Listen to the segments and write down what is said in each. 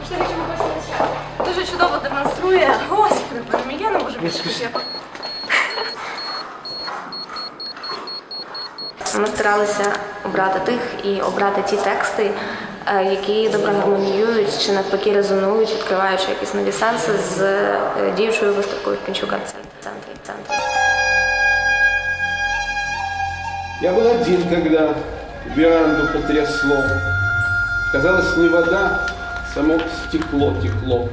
Пішли речимо почати. Дуже чудово демонструє. Господи, боже мій, я не можу більше. Ми старалися обрати тих і обрати ті тексти, е, які добре гармоніюють чи навпаки резонують, відкриваючи якісь нові сенси з е, діючою виставкою в Пінчука в центрі. центрі. Я был один, когда веранду потрясло. Казалось, не вода, само стекло текло.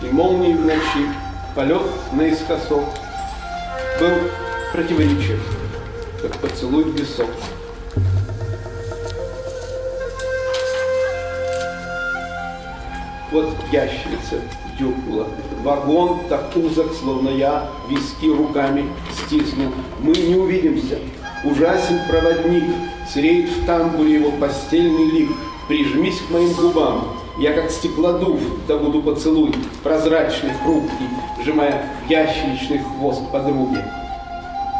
И молнии в ночи, полет наискосок был противоречив, как поцелуй в висок. Вот ящерица дюкнула. Вагон так узок, словно я виски руками стиснул. Мы не увидимся. Ужасен проводник, Среет в тамбуре его постельный лик. Прижмись к моим губам. Я как стеклодув добуду поцелуй, Прозрачный, хрупкий, Сжимая ящеричный хвост подруги.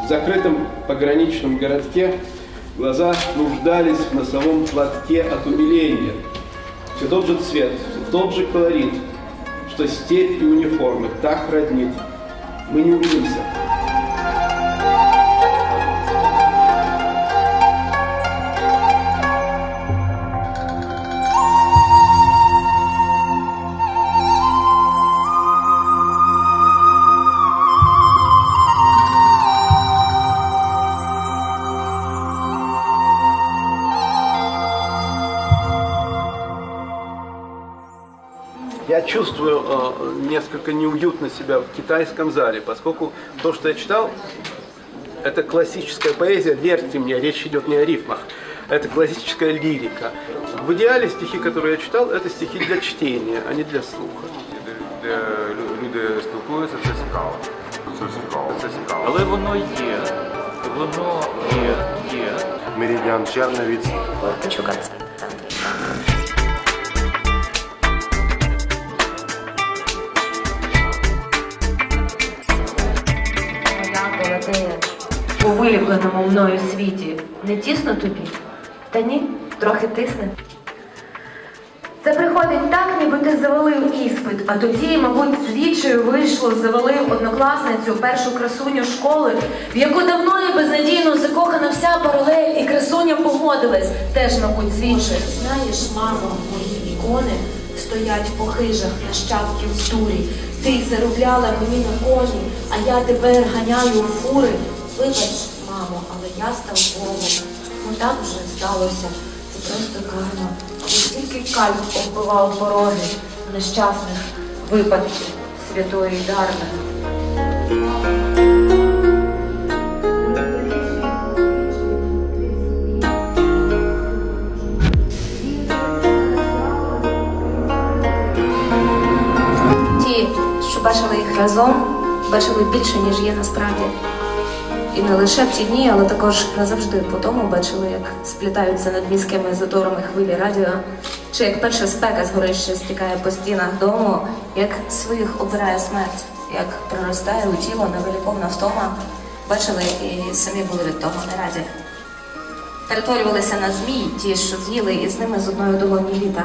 В закрытом пограничном городке глаза нуждались в носовом платке от умиления. Все тот же цвет, все тот же колорит, что степь и униформы так роднит. Мы не увидимся. Я чувствую э, несколько неуютно себя в китайском зале, поскольку то, что я читал, это классическая поэзия, верьте мне, речь идет не о рифмах, это классическая лирика. В идеале стихи, которые я читал, это стихи для чтения, а не для слуха. де лю- люди спілкуються, це цікаво. Це цікаво. Це цікаво. Але воно є. Воно є. є. Меридіан Черновіць. Пінчука Виліпленому мною світі не тісно тобі? Та ні, трохи тисне. Це приходить так, ніби ти завалив іспит, а тоді, мабуть, звідчою вийшло, завалив однокласницю, першу красуню школи, в яку давно і безнадійно закохана вся паралель, і красуня погодилась, теж, мабуть, звідчою. Знаєш, мамо, мої ікони стоять по хижах нащадків здурі. Ти заробляла мені на коні, а я тепер ганяю у фури. Вибач, я став Богом. Ну так вже сталося. Це просто карма. Але тільки кальп оббивав пороги нещасних випадків святої що бачили їх разом, бачили більше, ніж є насправді. І не лише в ті дні, але також назавжди по тому бачили, як сплітаються над міськими заторами хвилі радіо, чи як перша спека з горища стікає по стінах дому, як своїх обирає смерть, як проростає у тіло невиліковна втома. Бачили і самі були від того не раді. Перетворювалися на змій, ті, що з'їли, і з ними з одної долоні літа.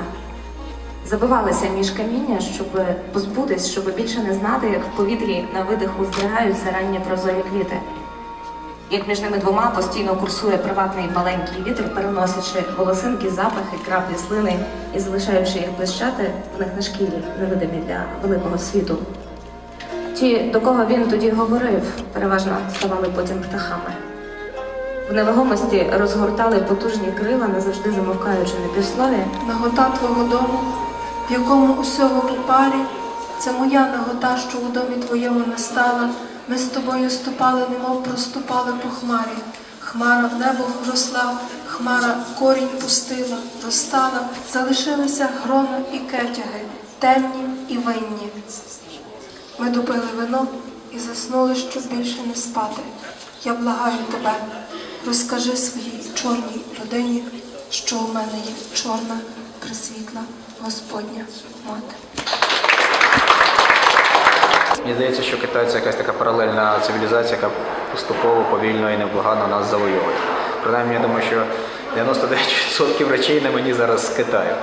Забивалися між каміння, щоб позбутись, щоб більше не знати, як в повітрі на видиху здригаються ранні прозорі квіти. Як між ними двома постійно курсує приватний маленький вітер, переносячи волосинки, запахи, краплі слини і залишаючи їх блищати в них на шкірі, невидимі для великого світу. Ті, до кого він тоді говорив, переважно ставали потім птахами. В невагомості розгортали потужні крила, назавжди замовкаючи на півслові, Нагота твого дому, в якому усього по парі, це моя нагота, що у домі твоєму настала. Ми з тобою ступали, немов проступали по хмарі. Хмара в небо вросла, хмара корінь пустила, розстала, залишилися грона і кетяги, темні і винні. Ми допили вино і заснули, щоб більше не спати. Я благаю тебе, розкажи своїй чорній родині, що у мене є чорна, присвітла, Господня мати. Мені здається, що Китай це якась така паралельна цивілізація, яка поступово, повільно і невблаганно нас завойовує. Принаймні, я думаю, що 99% речей на мені зараз з Китаю.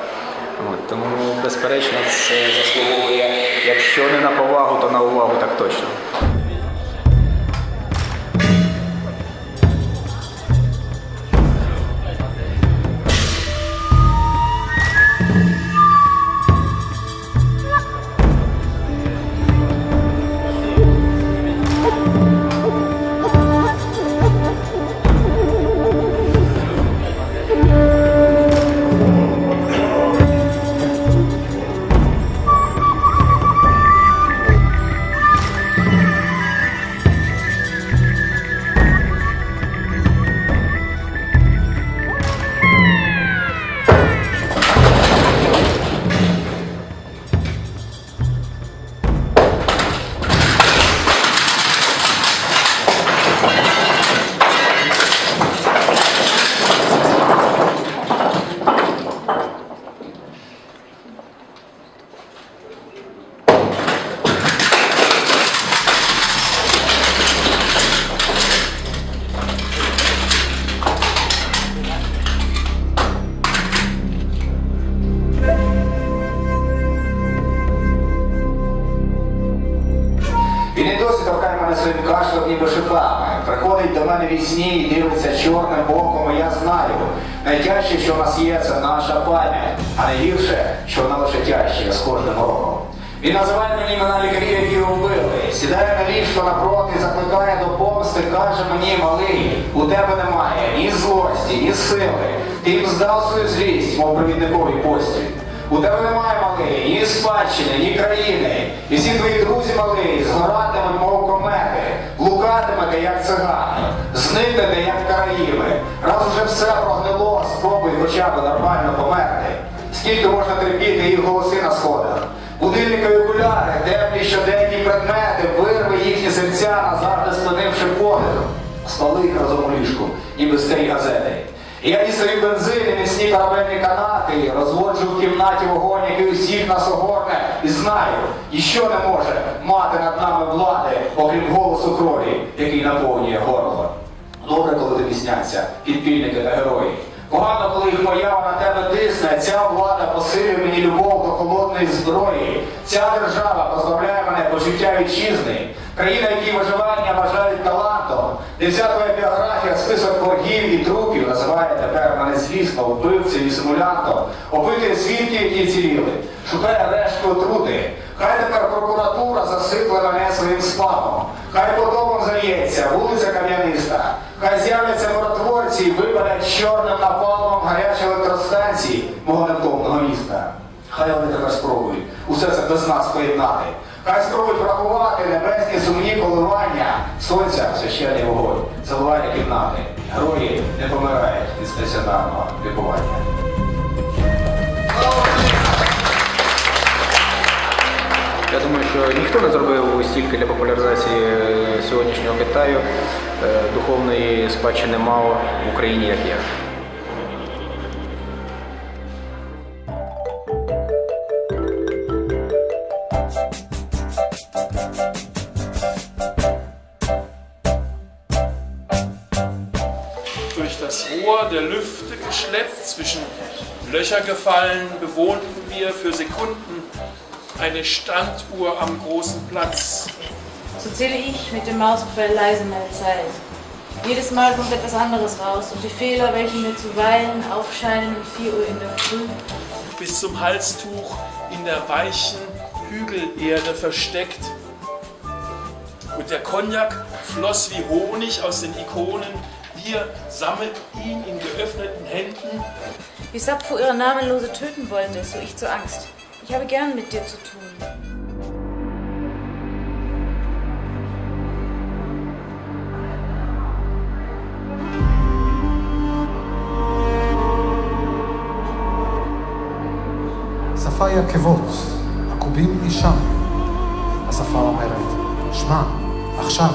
От, тому, безперечно, це заслуговує, якщо не на повагу, то на увагу так точно. Найтяжче, що в нас є, це наша пам'ять, а найгірше, що вона лише тяжче з кожним роком. Він називає мені імена лікарів, які його вбили. Сідає на ліжко напроти, закликає до помсти, каже мені, малий, у тебе немає ні злості, ні сили. Ти їм здав свою злість, мов провідниковий постіль. У тебе немає малий, ні спадщини, ні країни. І всі твої друзі малий згоратимуть, мов комети, блукатимете, як цигани, зникнете, як караїми. Раз уже все прогнило, хоча б нормально померти. Скільки можна терпіти їх голоси на сходах? Будильникові окуляри, темні щоденні предмети, вирви їхні серця, назавжди спинивши подих. Спали їх разом у ліжку, ніби старі газети. І я дістаю бензин і міцні корабельні канати, розводжу в кімнаті вогонь, який усіх нас огорне, і знаю, ніщо не може мати над нами влади, окрім голосу крові, який наповнює горло. Добре, коли тобі сняться підпільники та герої. Погано, коли їх поява на тебе тисне, ця влада посилює мені любов до холодної зброї. Ця держава позбавляє мене почуття вітчизни. Країна, в якій виживання вважають талантом, де вся твоя біографія, список боргів і трупів називає тепер мене звісно вбивцем і симулянтом, опитує свідків, які ціліли, шукає решту отрути. Хай тепер прокуратура засипле мене своїм спамом. Хай подобом зальється вулиця Кам'яниста. Хай з'являться миротворці чорним напалмом гарячі електростанції мого невтомного міста. Хай вони тепер спробують усе це без нас поєднати. Хай спробують врахувати небесні сумні коливання сонця, священний вогонь, заливання кімнати. Герої не помирають від стаціонарного лікування. Я думаю, що ніхто не зробив стільки для популяризації е, сьогоднішнього Китаю е, духовної спадщини Мао в Україні, як я. durch das Rohr der Lüfte geschleppt, zwischen Löcher gefallen, bewohnten wir für Sekunden eine Standuhr am großen Platz. So zähle ich mit dem Mauspfeil leise meine Zeit. Jedes Mal kommt etwas anderes raus und die Fehler, welche mir zuweilen aufscheinen um 4 Uhr in der Früh, bis zum Halstuch in der weichen Hügelerde versteckt. Und der Cognac floss wie Honig aus den Ikonen. Wir sammelten ihn in geöffneten Händen. wie Sappho ihre Namenlose töten wollte, so ich zur Angst. Ich habe gern mit dir zu tun. השפה היא עקבות, הקובים משם. השפה אומרת, שמע, עכשיו,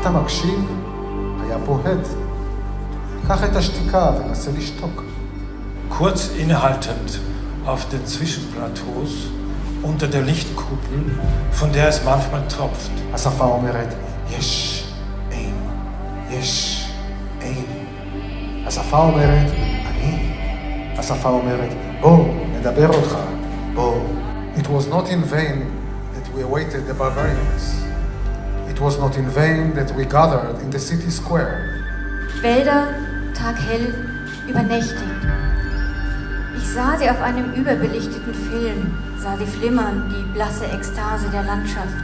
אתה מקשיב? היה פה הד. קח את השתיקה ונסה לשתוק. Kurz innehaltend auf den Zwischenplateaus unter der Lichtkuppel, von der es manchmal tropft. השפה אומרת, יש, אין, יש, אין. השפה אומרת, אני. השפה אומרת, בוא, נדבר אותך. בוא. It was not in vain that we awaited the barbarians. It was not in vain that we gathered in the city square. Wälder, taghell, übernächtigt. Ich sah sie auf einem überbelichteten Film, sah sie flimmern, die blasse Ekstase der Landschaft.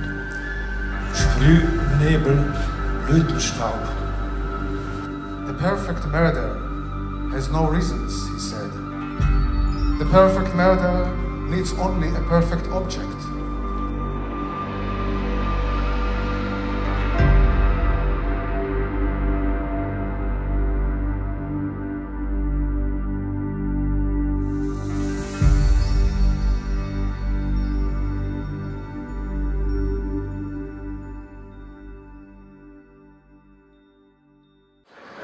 Sprühnebel, Blütenstaub. The perfect murder has no reasons, he said. The perfect murder needs only a perfect object.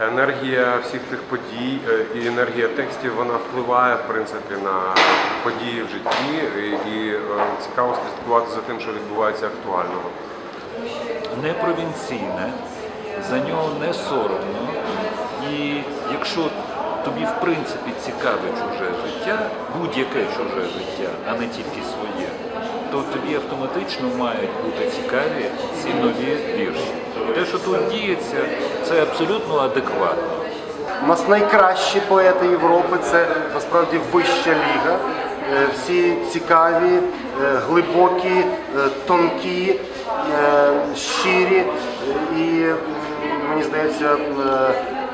Енергія всіх тих подій е, і енергія текстів вона впливає в принципі на події в житті, і, е, цікаво слідкувати за тим, що відбувається актуального. Не провінційне, за нього не соромно. І якщо тобі в принципі цікаве чуже життя, будь-яке чуже життя, а не тільки своє, то тобі автоматично мають бути цікаві ці нові вірші. Те, що тут діється, це абсолютно адекватно. У нас найкращі поети Європи, це насправді вища ліга. Е, Всі цікаві, е, глибокі, е, тонкі, щирі. І мені здається,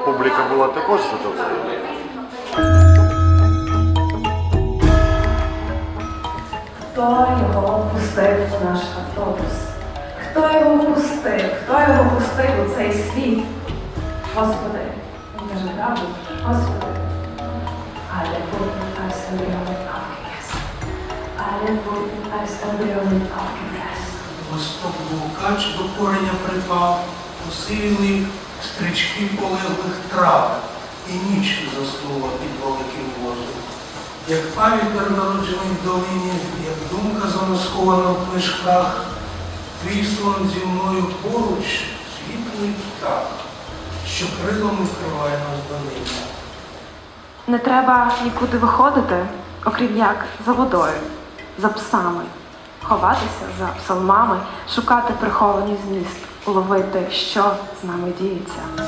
публіка була також задоволена. Пустив? Хто його пустив у цей світ? Господи, він каже правду, Господи. Але wurden als Embryonen aufgegessen. Alle wurden als Embryonen aufgegessen. Восток Лукач до кореня припав, посилі стрічки полеглих трав, і ніч заснула під великим возом. Як пам'ятер народжений в долині, як думка замаскована в книжках, сон зі мною поруч світлий птах, що крилами вкриває нас долину. Не треба нікуди виходити, окрім як за водою, за псами, ховатися за псалмами, шукати приховані зміст, ловити, що з нами діється.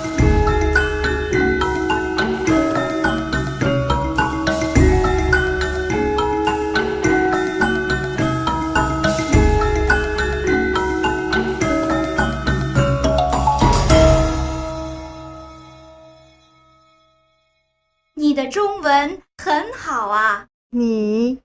文很好啊！你